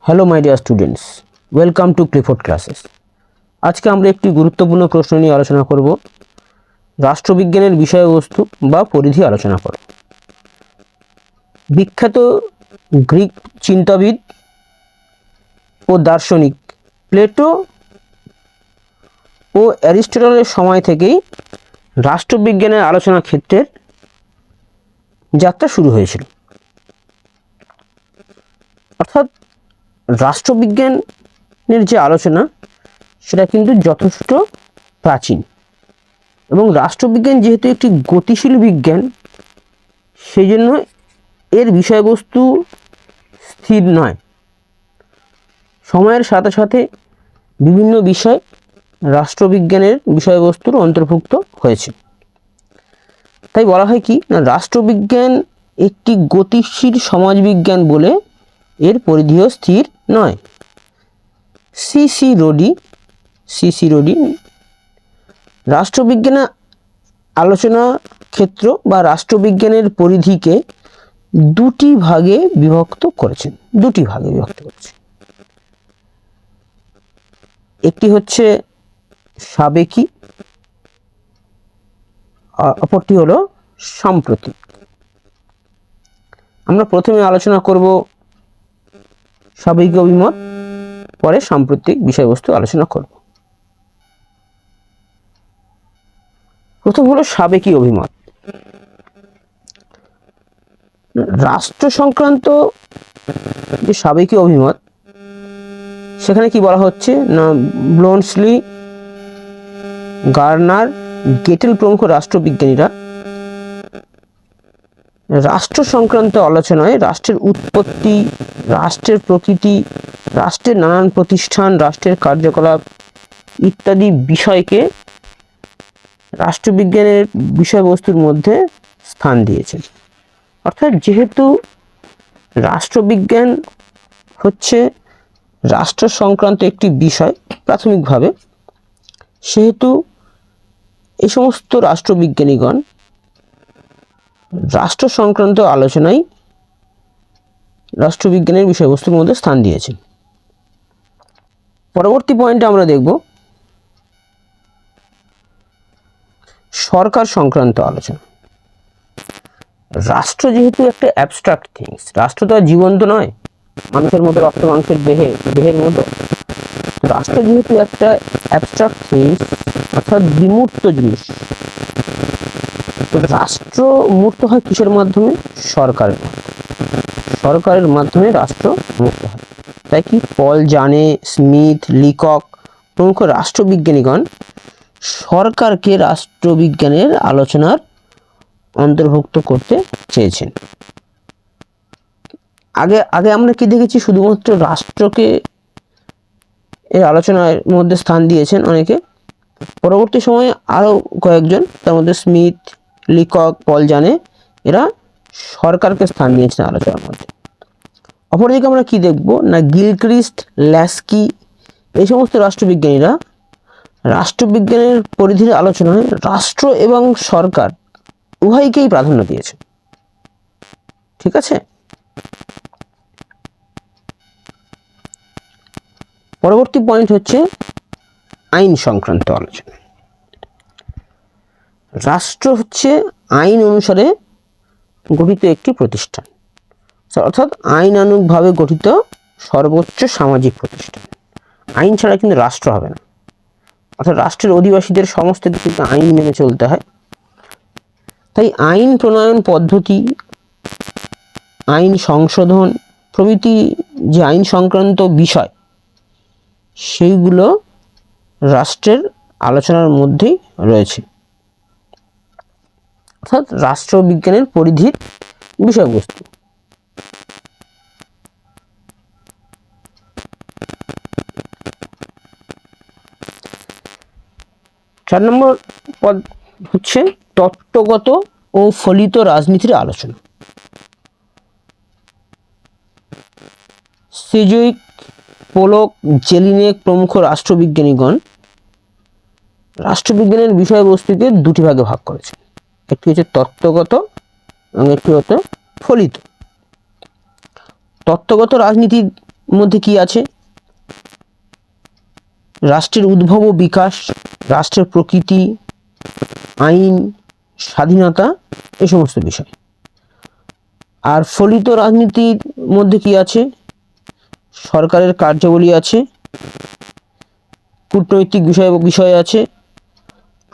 Hello my dear students welcome to Clifford classes আজকে আমরা একটি গুরুত্বপূর্ণ প্রশ্ন নিয়ে আলোচনা করব। রাষ্ট্রবিজ্ঞানের বিষয়বস্তু বা পরিধি আলোচনা করব। বিখ্যাত গ্রিক চিন্তাবিদ ও দার্শনিক প্লেটো ও অ্যারিস্টটলের সময় থেকেই রাষ্ট্রবিজ্ঞানের আলোচনা ক্ষেত্রের যাত্রা শুরু হয়েছিল। অর্থাৎ রাষ্ট্রবিজ্ঞানের যে আলোচনা, সেটা কিন্তু যথেষ্ট প্রাচীন। এবং রাষ্ট্রবিজ্ঞান যেহেতু একটি গতিশীল বিজ্ঞান সেই জন্য এর বিষয়বস্তু স্থির নয়। সময়ের সাথে সাথে বিভিন্ন বিষয় রাষ্ট্রবিজ্ঞানের বিষয়বস্তুর অন্তর্ভুক্ত হয়েছে। তাই বলা হয় কি, না, রাষ্ট্রবিজ্ঞান একটি গতিশীল সমাজবিজ্ঞান বলে এর পরিধিও স্থির নয়। C C Rodee, C C Rodee রাষ্ট্রবিজ্ঞানের আলোচনা ক্ষেত্র বা রাষ্ট্রবিজ্ঞানের পরিধিকে দুটি ভাগে বিভক্ত করেছেন। দুটি ভাগে বিভক্ত করেছেন। একটি হচ্ছে সাবেকি অপরটি হলো সাম্প্রতিক। আমরা প্রথমে আলোচনা করব সাবেকি অভিমত, পরে সাম্প্রতিক বিষয়বস্তু আলোচনা করব। প্রথম হলো সাবেকি অভিমত। রাষ্ট্র সংক্রান্ত যে সাবেকি অভিমত, সেখানে কি বলা হচ্ছে? না ব্লোনসলি গার্নার, গেটেল প্রমুখ রাষ্ট্রবিজ্ঞানীরা রাষ্ট্র সংক্রান্ত আলোচনায় রাষ্ট্রের উৎপত্তি, রাষ্ট্রের প্রকৃতি, রাষ্ট্রের নানান প্রতিষ্ঠান, রাষ্ট্রের কার্যকলাপ ইত্যাদি বিষয়কে রাষ্ট্রবিজ্ঞানের বিষয়বস্তুর মধ্যে স্থান দিয়েছেন। অর্থাৎ যেহেতু রাষ্ট্রবিজ্ঞান হচ্ছে রাষ্ট্র সংক্রান্ত একটি বিষয় প্রাথমিকভাবে, সেহেতু এই সমস্ত রাষ্ট্রবিজ্ঞানীগণ রাষ্ট্র সংক্রান্ত আলোচনায় রাষ্ট্রবিজ্ঞানের বিষয়বস্তুর মধ্যে স্থান দিয়েছেন পরবর্তী পয়েন্টে আমরা দেখব সরকার সংক্রান্ত আলোচনা। রাষ্ট্র যেহেতু একটা অ্যাবস্ট্রাক্ট থিংস রাষ্ট্র তো আর জীবন্ত নয়, মানুষের মতো, রক্ত, মাংসের দেহে, দেহের মতো। রাষ্ট্র যেহেতু একটা অ্যাবস্ট্রাক্ট থিংস অর্থাৎ বিমূর্ত জিনিস তো রাষ্ট্র মুক্ত হয় কিসের মাধ্যমে? সরকারের। সরকারের মাধ্যমে রাষ্ট্র মুক্ত হয়। তাই কি পল জানে, স্মিথ, লিকক, প্রমুখ রাষ্ট্রবিজ্ঞানীগণ সরকারকে রাষ্ট্রবিজ্ঞানের আলোচনার অন্তর্ভুক্ত করতে চেয়েছেন? আগে আগে আমরা কি দেখেছি? শুধুমাত্র রাষ্ট্রকে এর আলোচনার মধ্যে স্থান দিয়েছেন অনেকে। পরবর্তী সময়ে আরও কয়েকজন, তার মধ্যে স্মিথ লিকক পল জানে, এরা সরকারকে স্থান দিয়েছেন আলোচনার মধ্যে। অপরদিকে আমরা কি দেখব? না, গিলক্রিস্ট, ল্যাস্কি, এই সমস্ত রাষ্ট্রবিজ্ঞানীরা রাষ্ট্রবিজ্ঞানের পরিধির আলোচনায় রাষ্ট্র এবং সরকার উভয়কেই প্রাধান্য দিয়েছে। ঠিক আছে? পরবর্তী পয়েন্ট হচ্ছে আইন সংক্রান্ত আলোচনা। রাষ্ট্র হচ্ছে আইন অনুসারে গঠিত একটি প্রতিষ্ঠান। অর্থাৎ আইনানুগভাবে গঠিত সর্বোচ্চ সামাজিক প্রতিষ্ঠান। আইন ছাড়া কিন্তু রাষ্ট্র হবে না। অর্থাৎ রাষ্ট্রের অধিবাসীদের সমস্ত কিছুকে আইন মেনে চলতে হয়। তাই আইন প্রণয়ন পদ্ধতি, আইন সংশোধন প্রভৃতি যে আইন সংক্রান্ত বিষয়, সেইগুলো রাষ্ট্রের আলোচনার মধ্যেই রয়েছে। অর্থাৎ রাষ্ট্রবিজ্ঞানের পরিধির বিষয়বস্তু। চার নম্বর পদ হচ্ছে তত্ত্বগত ও ফলিত রাজনীতির আলোচনা। সেজুইক, পোলক জেলিনেক প্রমুখ রাষ্ট্রবিজ্ঞানীগণ রাষ্ট্রবিজ্ঞানের বিষয়বস্তুকে দুটি ভাগে ভাগ করেছে একটি হচ্ছে তত্ত্বগত এবং একটি হচ্ছে ফলিত। তত্ত্বগত রাজনীতির মধ্যে কি আছে? রাষ্ট্রের উদ্ভব ও বিকাশ, রাষ্ট্রের প্রকৃতি, আইন, স্বাধীনতা এই সমস্ত বিষয়। আর ফলিত রাজনীতির মধ্যে কি আছে? সরকারের কার্যাবলী আছে, কূটনৈতিক বিষয় বিষয় আছে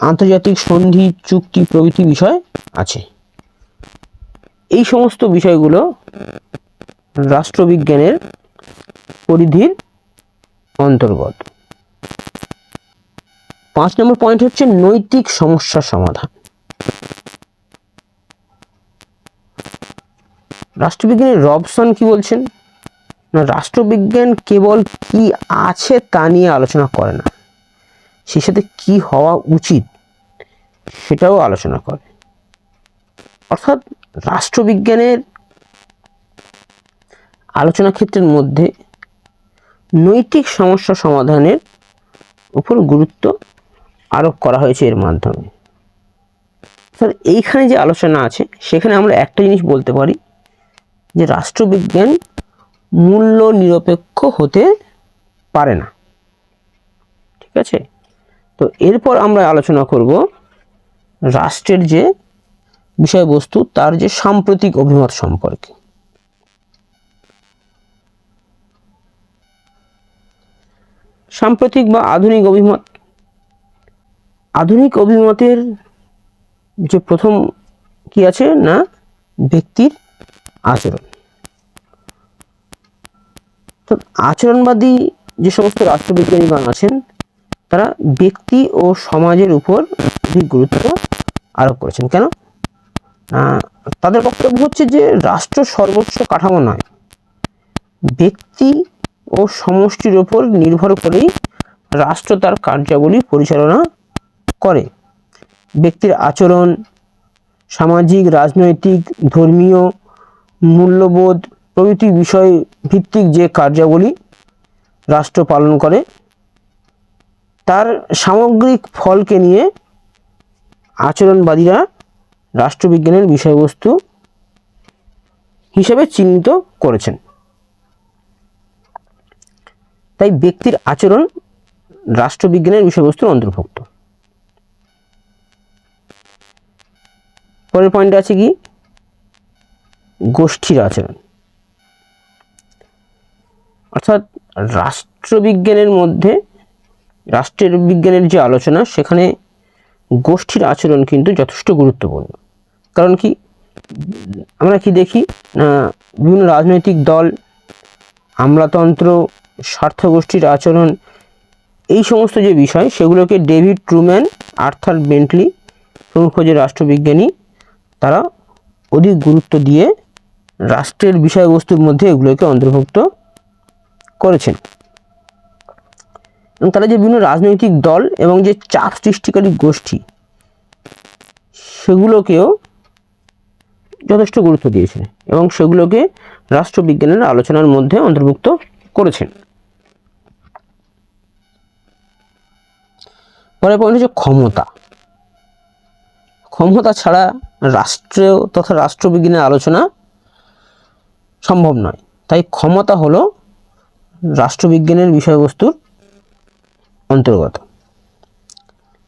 আন্তর্জাতিক সন্ধি চুক্তি প্রভৃতি বিষয় আছে। এই সমস্ত বিষয়গুলো রাষ্ট্রবিজ্ঞানের পরিধির অন্তর্গত। পাঁচ নম্বর পয়েন্ট হচ্ছে নৈতিক সমস্যা সমাধান। রাষ্ট্রবিজ্ঞানের রবসন কি বলছেন? রাষ্ট্রবিজ্ঞান কেবল কি আছে তা নিয়ে আলোচনা করে না। সেই সাথে কি হওয়া উচিত সেটাও আলোচনা করে। অর্থাৎ রাষ্ট্রবিজ্ঞানের আলোচনা ক্ষেত্রের মধ্যে নৈতিক সমস্যা সমাধানের উপর গুরুত্ব আরোপ করা হয়েছে এর মাধ্যমে। স্যার এইখানে যে আলোচনা আছে, সেখানে আমরা একটা জিনিস বলতে পারি যে রাষ্ট্রবিজ্ঞান মূল্য নিরপেক্ষ হতে পারে না। ঠিক আছে? তো এরপর আমরা আলোচনা করব রাষ্ট্রের যে বিষয়বস্তু, তার যে সাম্প্রতিক অভিমত সম্পর্কে। সাম্প্রতিক বা আধুনিক অভিমত। আধুনিক অভিমতের যে প্রথম কি আছে না? ব্যক্তির আচরণ। তো আচরণবাদী যে সমস্ত রাষ্ট্রবিজ্ঞানীগণ আছেন তারা ব্যক্তি ও সমাজের উপর অধিক গুরুত্ব আরোপ করেছেন। কেন? তাদের বক্তব্য হচ্ছে যে রাষ্ট্র সর্বোচ্চ কাঠামো নয়। ব্যক্তি ও সমষ্টির ওপর নির্ভর করেই রাষ্ট্র তার কার্যাবলী পরিচালনা করে। ব্যক্তির আচরণ, সামাজিক, রাজনৈতিক, ধর্মীয়, মূল্যবোধ প্রভৃতি বিষয় ভিত্তিক যে কার্যাবলী রাষ্ট্র পালন করে তার সামগ্রিক ফলকে নিয়ে আচরণবাদীরা রাষ্ট্রবিজ্ঞানের বিষয়বস্তু হিসেবে চিহ্নিত করেছেন। তাই ব্যক্তির আচরণ রাষ্ট্রবিজ্ঞানের বিষয়বস্তুর অন্তর্ভুক্ত। পরের পয়েন্ট আছে কি? গোষ্ঠীর আচরণ। অর্থাৎ রাষ্ট্রবিজ্ঞানের মধ্যে রাষ্ট্রের বিজ্ঞানের যে আলোচনা, সেখানে গোষ্ঠীর আচরণ কিন্তু যথেষ্ট গুরুত্বপূর্ণ। কারণ কি, আমরা কি দেখি, না, বিভিন্ন রাজনৈতিক দল, আমলাতন্ত্র, স্বার্থ গোষ্ঠীর আচরণ, এই সমস্ত যে বিষয়, সেগুলোকে ডেভিড ট্রুম্যান, আর্থার বেন্টলি, প্রমুখ যে রাষ্ট্রবিজ্ঞানী, তারা অধিক গুরুত্ব দিয়ে রাষ্ট্রের বিষয়বস্তুর মধ্যে এগুলোকে অন্তর্ভুক্ত করেছেন। এবং তারা যে বিভিন্ন রাজনৈতিক দল এবং যে চাপ সৃষ্টিকারী গোষ্ঠী, সেগুলোকেও যথেষ্ট গুরুত্ব দিয়েছেন এবং সেগুলোকে রাষ্ট্রবিজ্ঞানের আলোচনার মধ্যে অন্তর্ভুক্ত করেছেন। পরের পয়েন্ট হচ্ছে ক্ষমতা। ক্ষমতা ছাড়া রাষ্ট্র তথা রাষ্ট্রবিজ্ঞানের আলোচনা সম্ভব নয়। তাই ক্ষমতা হলো রাষ্ট্রবিজ্ঞানের বিষয়বস্তুর অন্তর্গত।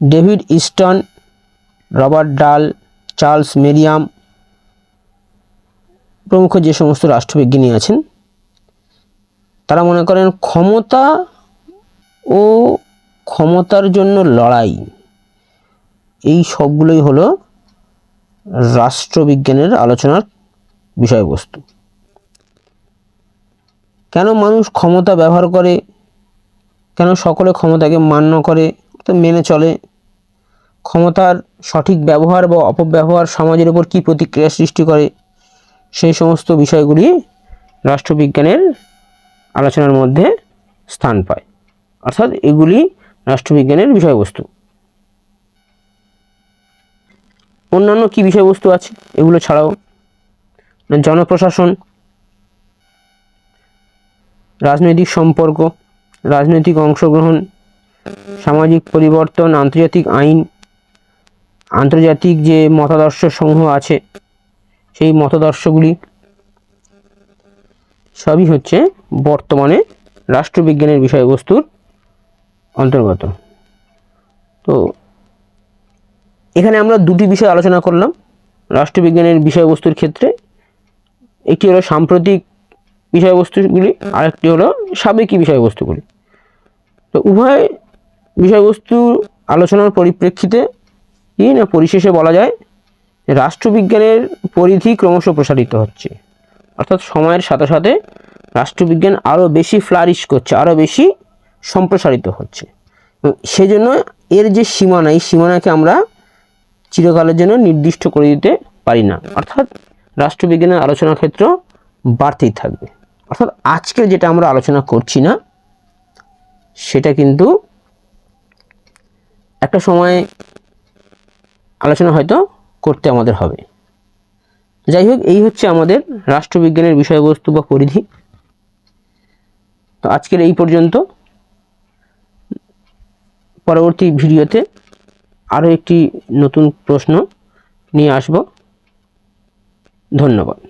David Easton, Robert Dahl, Charles Merriam প্রমুখ যে সমস্ত রাষ্ট্রবিজ্ঞানী আছেন, তারা মনে করেন ক্ষমতা ও ক্ষমতার জন্য লড়াই, এই সবগুলোই হলো রাষ্ট্রবিজ্ঞানের আলোচনার বিষয়বস্তু। কেন মানুষ ক্ষমতা ব্যবহার করে? কেন সকলে ক্ষমতাকে মান্য করে, তো মেনে চলে। ক্ষমতার সঠিক ব্যবহার বা অপব্যবহার সমাজের উপর কী প্রতিক্রিয়া সৃষ্টি করে, সেই সমস্ত বিষয়গুলি রাষ্ট্রবিজ্ঞানের আলোচনার মধ্যে স্থান পায়। অর্থাৎ এগুলি রাষ্ট্রবিজ্ঞানের বিষয়বস্তু। অন্যান্য কি বিষয়বস্তু আছে? এগুলো ছাড়াও জনপ্রশাসন, রাজনৈতিক সম্পর্ক রাজনৈতিক অংশগ্রহণ, সামাজিক পরিবর্তন, আন্তর্জাতিক আইন, আন্তর্জাতিক যে মতাদর্শ সমূহ আছে, সেই মতাদর্শগুলি সবই হচ্ছে বর্তমানে রাষ্ট্রবিজ্ঞানের বিষয়বস্তুর অন্তর্গত। তো এখানে আমরা দুটি বিষয় আলোচনা করলাম। রাষ্ট্রবিজ্ঞানের বিষয়বস্তুর ক্ষেত্রে একটি হলো সাম্প্রতিক বিষয়বস্তুগুলি, আরেকটি হলো সাবেকি বিষয়বস্তুগুলি। তো উভয় বিষয়বস্তু আলোচনার পরিপ্রেক্ষিতে কি না পরিশেষে বলা যায়, রাষ্ট্রবিজ্ঞানের পরিধি ক্রমশ প্রসারিত হচ্ছে। অর্থাৎ সময়ের সাথে সাথে রাষ্ট্রবিজ্ঞান আরও বেশি ফ্লারিশ করছে, আরও বেশি সম্প্রসারিত হচ্ছে। সেজন্য এর যে সীমানা, এই সীমানাকে আমরা চিরকালের জন্য নির্দিষ্ট করে দিতে পারি না। অর্থাৎ রাষ্ট্রবিজ্ঞানের আলোচনার ক্ষেত্র বাড়তেই থাকবে। অর্থাৎ আজকে যেটা আমরা আলোচনা করছি না, সেটা কিন্তু একটা সময় আলোচনা হয়তো করতে আমাদের হবে। যাই হোক, এই হচ্ছে আমাদের রাষ্ট্রবিজ্ঞানের বিষয়বস্তু বা পরিধি। তো আজকের এই পর্যন্ত। পরবর্তী ভিডিওতে আরও একটি নতুন প্রশ্ন নিয়ে আসব। ধন্যবাদ।